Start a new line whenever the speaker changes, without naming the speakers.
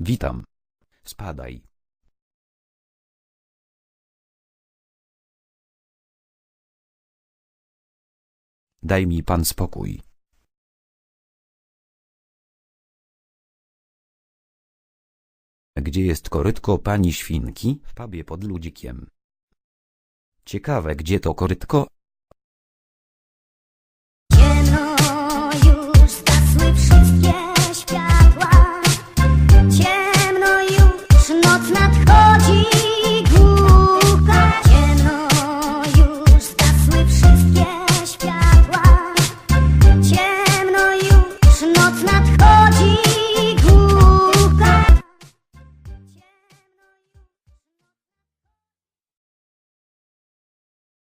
Witam. Spadaj. Daj mi pan spokój. Gdzie jest korytko pani świnki? W pubie pod ludzikiem. Ciekawe gdzie to korytko?